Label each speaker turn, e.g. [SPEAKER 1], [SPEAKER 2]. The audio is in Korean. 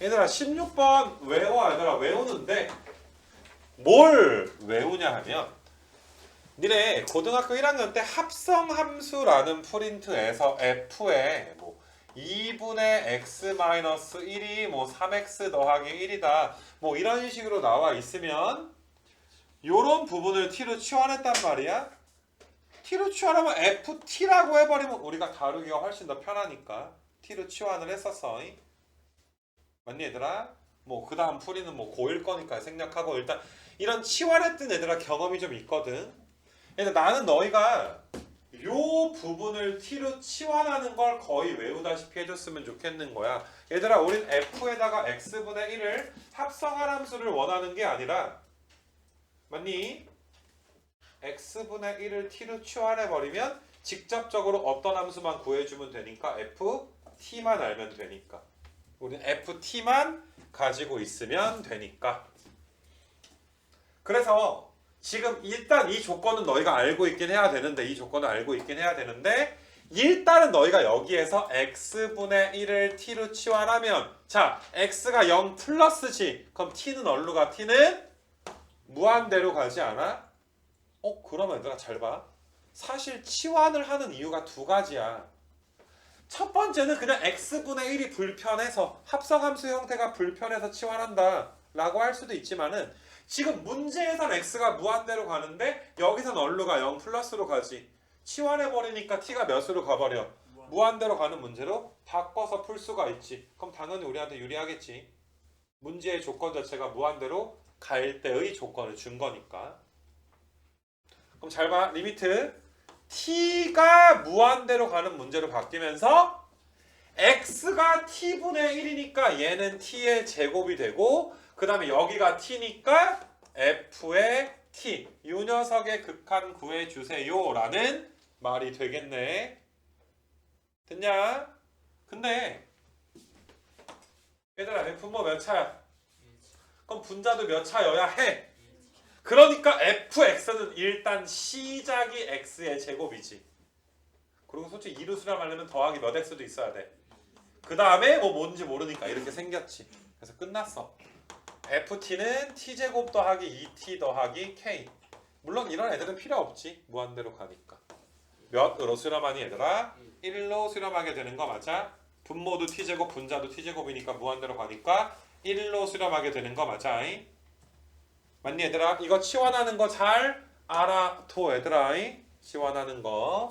[SPEAKER 1] 얘들아 16번 외워 얘들아. 외우는데 뭘 외우냐 하면 니네 고등학교 1학년 때 합성함수라는 프린트에서 f에 뭐 2분의 x 1이 뭐 3x 더하기 1이다 뭐 이런 식으로 나와 있으면 요런 부분을 t로 치환했단 말이야. T로 치환하면 ft라고 해버리면 우리가 다루기가 훨씬 더 편하니까 t로 치환을 했었어 맞니 얘들아? 뭐 그 다음 풀이는 뭐 고1 거니까 생략하고 일단 이런 치환했던 애들아 경험이 좀 있거든 그러니까 나는 너희가 요 부분을 t로 치환하는 걸 거의 외우다시피 해줬으면 좋겠는 거야 얘들아 우린 f에다가 x분의 1을 합성한 함수를 원하는 게 아니라 맞니? x분의 1을 t로 치환해버리면 직접적으로 어떤 함수만 구해주면 되니까 ft만 알면 되니까 우리는 ft만 가지고 있으면 되니까 그래서 지금 일단 이 조건은 너희가 알고 있긴 해야 되는데 이 조건은 알고 있긴 해야 되는데 일단은 너희가 여기에서 x분의 1을 t로 치환하면 자 x가 0 플러스지 그럼 t는 얼로 가? t는 무한대로 가지 않아? 어 그러면 얘들아 잘봐 사실 치환을 하는 이유가 두 가지야 첫 번째는 그냥 x분의 1이 불편해서 합성함수 형태가 불편해서 치환한다 라고 할 수도 있지만은 지금 문제에선 x가 무한대로 가는데 여기선 얼로 가? 0 플러스로 가지. 치환해버리니까 t가 몇으로 가버려? 무한대로 가는 문제로 바꿔서 풀 수가 있지. 그럼 당연히 우리한테 유리하겠지. 문제의 조건 자체가 무한대로 갈 때의 조건을 준 거니까. 그럼 잘 봐. 리미트 t가 무한대로 가는 문제로 바뀌면서 x가 t분의 1이니까 얘는 t의 제곱이 되고 그 다음에 여기가 t니까 f의 t 이 녀석의 극한 구해주세요 라는 말이 되겠네 됐냐? 근데 얘들아 분모 몇 차야? 그럼 분자도 몇 차여야 해? 그러니까 fx는 일단 시작이 x의 제곱이지. 그리고 솔직히 이루 수렴하려면 더하기 몇 x도 있어야 돼. 그 다음에 뭐 뭔지 모르니까 이렇게 생겼지. 그래서 끝났어. ft는 t 제곱 더하기 2t 더하기 k. 물론 이런 애들은 필요 없지. 무한대로 가니까. 몇으로 수렴하니 얘들아? 1로 수렴하게 되는 거 맞아? 분모도 t 제곱, 분자도 t 제곱이니까 무한대로 가니까 1로 수렴하게 되는 거 맞아? 잉? 맞니 얘들아? 이거 치환하는 거 잘 알아둬 얘들아 잉? 치환하는 거